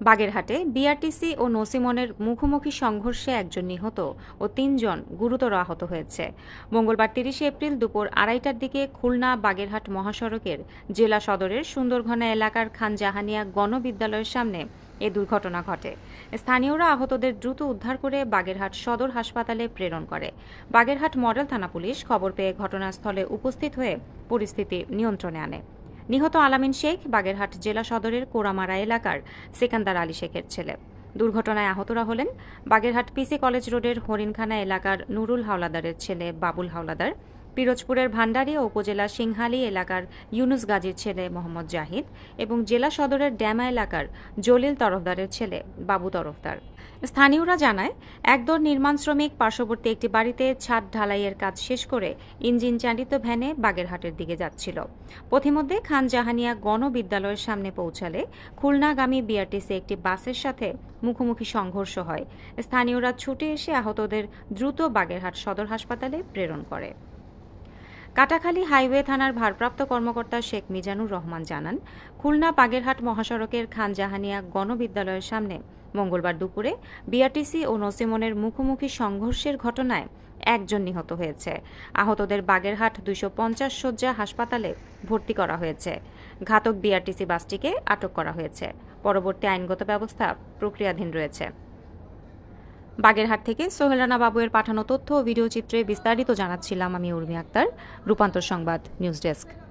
বাগেরহাটে বিআরটিসি ও নসিমনের মুখোমুখি সংঘর্ষে একজন নিহত ও তিনজন গুরুতর আহত হয়েছে। মঙ্গলবার তিরিশে এপ্রিল দুপুর আড়াইটার দিকে খুলনা বাগেরহাট মহাসড়কের জেলা সদরের সুন্দরঘনা এলাকার খান জাহানিয়া গণবিদ্যালয়ের সামনে এ দুর্ঘটনা ঘটে। স্থানীয়রা আহতদের দ্রুত উদ্ধার করে বাগেরহাট সদর হাসপাতালে প্রেরণ করে। বাগেরহাট মডেল থানা পুলিশ খবর পেয়ে ঘটনাস্থলে উপস্থিত হয়ে পরিস্থিতি নিয়ন্ত্রণে আনে। নিহত আলামিন শেখ বাগেরহাট জেলা সদরের কোরামারা এলাকার সেকান্দার আলী শেখের ছেলে। দুর্ঘটনায় আহতরা হলেন বাগেরহাট পিসি কলেজ রোডের হরিণখানা এলাকার নুরুল হাওলাদারের ছেলে বাবুল হাওলাদার। পিরোজপুরের ভান্ডারী উপজেলা সিংহালি এলাকার ইউনুস গাজীর ছেলে মোহাম্মদ জাহিদ এবং জেলা সদরের ড্যামা এলাকার জলিল তরফদারের ছেলে বাবু তরফদার। স্থানীয়রা জানায়, একদল নির্মাণ শ্রমিক পার্শ্ববর্তী একটি বাড়িতে ছাদ ঢালাইয়ের কাজ শেষ করে ইঞ্জিন চালিত ভ্যানে বাগেরহাটের দিকে যাচ্ছিল। পথিমধ্যে খান জাহানিয়া গণবিদ্যালয়ের সামনে পৌঁছালে খুলনাগামী বিআরটিসি একটি বাসের সাথে মুখোমুখি সংঘর্ষ হয়। স্থানীয়রা ছুটে এসে আহতদের দ্রুত বাগেরহাট সদর হাসপাতালে প্রেরণ করে। কাটাখালী হাইওয়ে থানার ভারপ্রাপ্ত কর্মকর্তা শেখ মিজানুর রহমান জানান, খুলনা বাগেরহাট মহাসড়কের খান জাহানিয়া গণবিদ্যালয়ের সামনে মঙ্গলবার দুপুরে বিআরটিসি ও নসিমনের মুখোমুখি সংঘর্ষের ঘটনায় একজন নিহত হয়েছে। আহতদের বাগেরহাট দুইশো পঞ্চাশ শয্যা হাসপাতালে ভর্তি করা হয়েছে। ঘাতক বিআরটিসি বাসটিকে আটক করা হয়েছে। পরবর্তী আইনগত ব্যবস্থা প্রক্রিয়াধীন রয়েছে। বাগেরহাট থেকে সোহেল রানা বাবুয়ের পাঠানো তথ্য ও ভিডিও চিত্রে বিস্তারিত জানাচ্ছিলাম আমি উর্মি আক্তার। রূপান্তর সংবাদ, নিউজ ডেস্ক।